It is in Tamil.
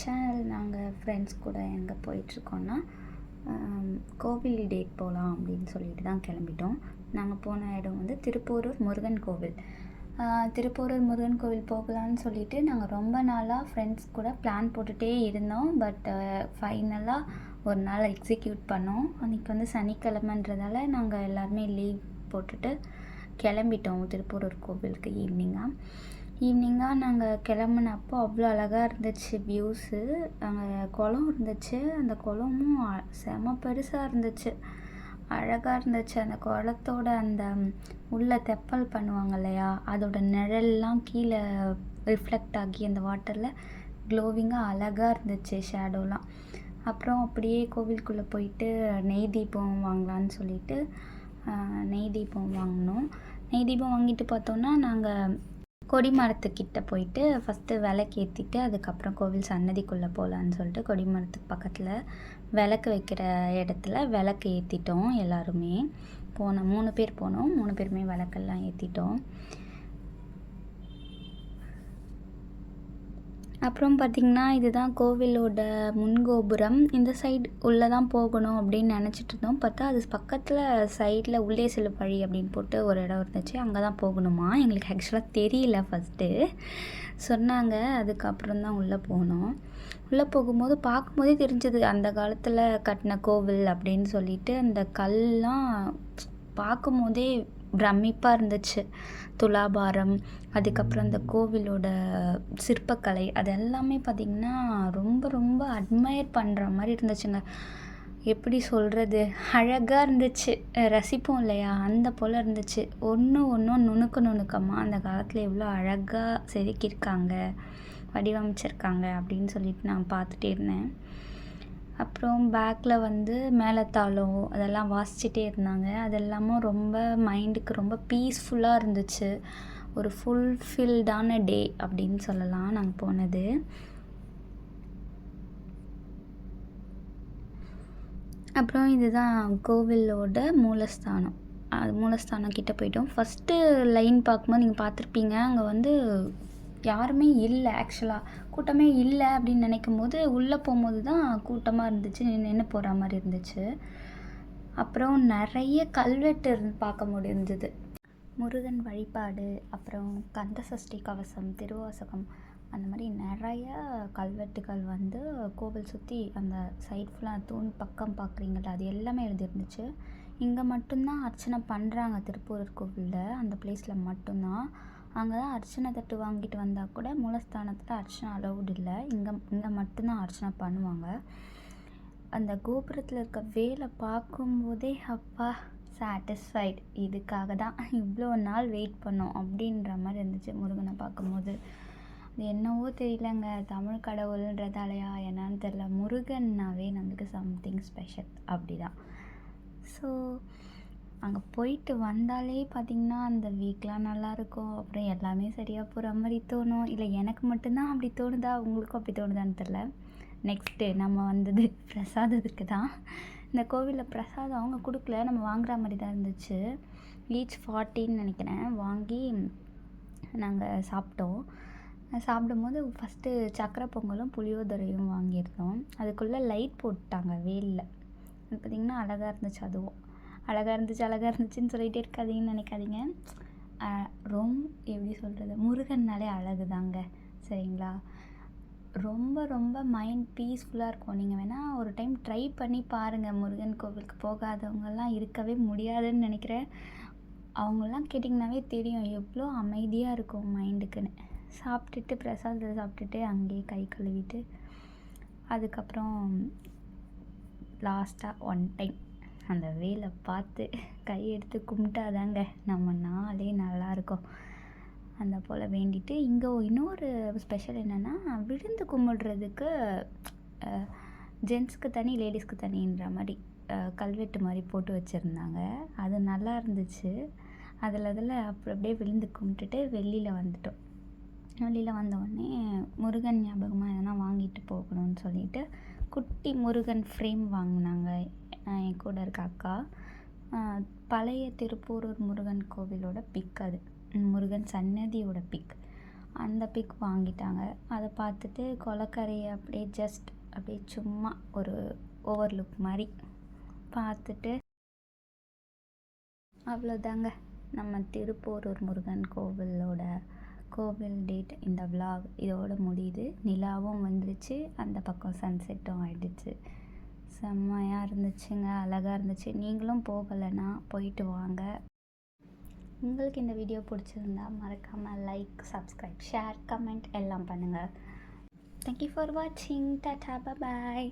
சேனல் நாங்கள் ஃப்ரெண்ட்ஸ் கூட எங்கே போயிட்டுருக்கோன்னா கோவில் டேட் போகலாம் அப்படின்னு சொல்லிட்டு தான் கிளம்பிட்டோம். நாங்கள் போன இடம் வந்து திருப்பூரூர் முருகன் கோவில். திருப்போரூர் முருகன் கோவில் போகலான்னு சொல்லிட்டு நாங்கள் ரொம்ப நாளாக ஃப்ரெண்ட்ஸ் கூட பிளான் போட்டுகிட்டே இருந்தோம். பட் ஃபைனலாக ஒரு நாள் எக்ஸிக்யூட் பண்ணோம். அன்றைக்கி வந்து சனிக்கிழமைன்றதால நாங்கள் எல்லாருமே லீவ் போட்டுட்டு கிளம்பிட்டோம் திருப்பூரூர் கோவிலுக்கு ஈவினிங்காக ஈவினிங்காக நாங்கள் கிளம்புனப்போ அவ்வளோ அழகாக இருந்துச்சு வியூஸு அங்கே குளம் இருந்துச்சு. அந்த குளமும் செம பெருசாக இருந்துச்சு. அழகாக இருந்துச்சு. அந்த குளத்தோட அந்த உள்ள தெப்பல் பண்ணுவாங்க இல்லையா? அதோட நிழல்லாம் கீழே ரிஃப்ளெக்ட் ஆகி அந்த வாட்டரில் க்ளோவிங்காக அழகாக இருந்துச்சு ஷேடோலாம் அப்புறம் அப்படியே கோவிலுக்குள்ளே போயிட்டு நெய் தீபம் வாங்கலான்னு சொல்லிட்டு நெய் தீபம் வாங்கினோம். நெய் தீபம் வாங்கிட்டு பார்த்தோன்னா நாங்கள் கொடிமரத்துக்கிட்ட போயிட்டு ஃபஸ்ட்டு விளக்கு ஏற்றிட்டு அதுக்கப்புறம் கோவில் சன்னதிக்குள்ளே போகலான்னு சொல்லிட்டு கொடிமரத்துக்கு பக்கத்தில் விளக்கு வைக்கிற இடத்துல விளக்கு ஏற்றிட்டோம் எல்லாருமே. போனோம் மூணு பேர் போனோம். மூணு பேருமே விளக்கெல்லாம் ஏற்றிட்டோம் அப்புறம் பார்த்திங்கன்னா இதுதான் கோவிலோட முன்கோபுரம். இந்த சைடு உள்ளே தான் போகணும் அப்படின்னு நினச்சிட்டு இருந்தோம். பார்த்தா அது பக்கத்தில் சைடில் உள்ளே செல்லும் வழி அப்படின்னு போட்டு ஒரு இடம் இருந்துச்சு. அங்கே தான் போகணுமா? எங்களுக்கு ஆக்சுவலாக தெரியல ஃபஸ்ட்டு சொன்னாங்க. அதுக்கப்புறம் தான் உள்ளே போனோம். உள்ளே போகும்போது பார்க்கும்போதே தெரிஞ்சது. அந்த காலத்தில் கட்டின கோவில் அப்படின்னு சொல்லிட்டு அந்த கல்லாம் பார்க்கும்போதே பிரமிப்பாக இருந்துச்சு. துலாபாரம் அதுக்கப்புறம் அந்த கோவிலோட சிற்பக்கலை அது எல்லாமே பார்த்திங்கன்னா ரொம்ப ரொம்ப அட்மையர் பண்ணுற மாதிரி இருந்துச்சுங்க. எப்படி சொல்கிறது அழகாக இருந்துச்சு. ரசிப்போம் இல்லையா? அந்த போல் இருந்துச்சு. ஒன்று ஒன்றும் நுணுக்க நுணுக்கமாக அந்த காலத்தில் எவ்வளோ அழகாக செதுக்கியிருக்காங்க வடிவமைச்சிருக்காங்க அப்படின்னு சொல்லிட்டு நான் பார்த்துட்டே இருந்தேன். அப்புறம் பேக்கில் வந்து மேளதாளம் அதெல்லாம் வாசிச்சுட்டே இருந்தாங்க. அது எல்லாமும் ரொம்ப மைண்டுக்கு ரொம்ப பீஸ்ஃபுல்லாக இருந்துச்சு. ஒரு ஃபுல்ஃபில்டான டே அப்படின்னு சொல்லலாம் நாங்கள் போனது. அப்புறம் இதுதான் கோவிலோட மூலஸ்தானம். அது மூலஸ்தானம் கிட்டே போயிட்டோம். ஃபஸ்ட்டு லைன் பார்க்கும்போது நீங்கள் பார்த்துருப்பீங்க அங்கே வந்து யாருமே இல்லை ஆக்சுவலாக கூட்டமே இல்லை அப்படின்னு நினைக்கும் போது உள்ளே போகும்போது தான் கூட்டமாக இருந்துச்சு நின்று போகிற மாதிரி இருந்துச்சு. அப்புறம் நிறைய கல்வெட்டு இருந்து பார்க்க முடிஞ்சது. முருகன் வழிபாடு அப்புறம் கந்த சஷ்டி கவசம் திருவாசகம் அந்த மாதிரி நிறைய கல்வெட்டுகள் வந்து கோவில் சுற்றி அந்த சைட் ஃபுல்லாக தூண் பக்கம் பார்க்குறீங்கள்ல அது எல்லாமே எழுதிருந்துச்சு இங்கே மட்டும்தான் அர்ச்சனை பண்ணுறாங்க திருப்பூர் கோவிலில் அந்த பிளேஸில் மட்டும்தான். அங்கே தான் அர்ச்சனை தட்டு வாங்கிட்டு வந்தால் கூட மூலஸ்தானத்தில் அர்ச்சனை அலௌடு இல்லை. இங்கே இங்கே மட்டும்தான் அர்ச்சனை பண்ணுவாங்க. அந்த கோபுரத்தில் இருக்க வேலை பார்க்கும்போதே அப்பா சாட்டிஸ்ஃபைடு இதுக்காக தான் இவ்வளோ நாள் வெயிட் பண்ணோம் அப்படின்ற மாதிரி இருந்துச்சு முருகனை பார்க்கும்போது. அது என்னவோ தெரியலங்க. தமிழ் கடவுள்ன்றதாலையா என்னன்னு தெரில முருகன்னாவே நம்மளுக்கு சம்திங் ஸ்பெஷல் அப்படி தான் ஸோ அங்கே போயிட்டு வந்தாலே பார்த்திங்கன்னா அந்த வீக்லாம் நல்லாயிருக்கும் அப்புறம் எல்லாமே சரியாக போகிற மாதிரி தோணும். இல்லை எனக்கு மட்டும்தான் அப்படி தோணுதா? உங்களுக்கும் அப்படி தோணுதான்னு தெரில நெக்ஸ்ட்டு நம்ம வந்தது பிரசாதத்துக்கு தான். இந்த கோவிலில் பிரசாதம் அவங்க கொடுக்கல. நம்ம வாங்குற மாதிரி தான் இருந்துச்சு. ஈச் ஃபார்ட்டின்னு நினைக்கிறேன். வாங்கி நாங்கள் சாப்பிட்டோம். சாப்பிடும்போது ஃபஸ்ட்டு சக்கரை பொங்கலும் புளியோதரையும் வாங்கியிருந்தோம். அதுக்குள்ளே லைட் போட்டாங்க வேலில் அது பார்த்திங்கன்னா அழகாக இருந்துச்சு. அதுவும் அழகாக இருந்துச்சு அழகாக இருந்துச்சுன்னு சொல்லிகிட்டே இருக்காதீங்கன்னு நினைக்காதீங்க. ரொம்ப எப்படி சொல்கிறது முருகன்னாலே அழகு தாங்க சரிங்களா? ரொம்ப ரொம்ப மைண்ட் பீஸ்ஃபுல்லாக இருக்கும். நீங்கள் வேணால் ஒரு டைம் ட்ரை பண்ணி பாருங்கள் முருகன் கோவிலுக்கு போகாதவங்கெல்லாம் இருக்கவே முடியாதுன்னு நினைக்கிறேன். அவங்களாம் கேட்டிங்கனாவே தெரியும். எவ்வளோ அமைதியாக இருக்கும் மைண்டுக்குன்னு சாப்பிட்டுட்டு பிரசாதத்தை சாப்பிட்டுட்டு அங்கேயே கை கழுவிட்டு அதுக்கப்புறம் லாஸ்ட்டாக ஒன் டைம் அந்த வேலை பார்த்து கையெடுத்து கும்பிட்டாதாங்க நம்ம நாளே நல்லா இருக்கும் அந்த போல் வேண்டிட்டு இங்கே இன்னொரு ஸ்பெஷல் என்னென்னா விழுந்து கும்பிடுறதுக்கு ஜென்ஸுக்கு தனி லேடிஸ்க்கு தனின்ற மாதிரி கல்வெட்டு மாதிரி போட்டு வச்சுருந்தாங்க. அது நல்லா இருந்துச்சு. அதில் அதில் அப்படி அப்படியே விழுந்து கும்பிட்டுட்டு வெளியில் வந்துட்டோம். வெளியில் வந்தோடனே முருகன் ஞாபகமாக எதனா வாங்கிட்டு போகணும்னு சொல்லிட்டு குட்டி முருகன் ஃப்ரேம் வாங்கினாங்க. கூட இருக்க அக்கா. பழைய திருப்பூரூர் முருகன் கோவிலோட பிக் அது. முருகன் சன்னதியோட பிக் அந்த பிக் வாங்கிட்டாங்க. அதை பார்த்துட்டு கொலக்கரையை அப்படியே ஜஸ்ட் அப்படியே சும்மா ஒரு ஓவர்லுக் மாதிரி பார்த்துட்டு அவ்வளோதாங்க. நம்ம திருப்போரூர் முருகன் கோவிலோட கோவில் டேட் இந்த விழா இதோட முடியுது. நிலாவும் வந்துருச்சு. அந்த பக்கம் சன்செட்டும் ஆயிடுச்சு. செம்மையாக இருந்துச்சுங்க அழகாக இருந்துச்சு. நீங்களும் போகலைன்னா போயிட்டு வாங்க. உங்களுக்கு இந்த வீடியோ பிடிச்சிருந்தா மறக்காமல் லைக் சப்ஸ்கிரைப் ஷேர் கமெண்ட் எல்லாம் பண்ணுங்கள் தேங்க்யூ ஃபார் வாட்சிங் டாட்டா பாய்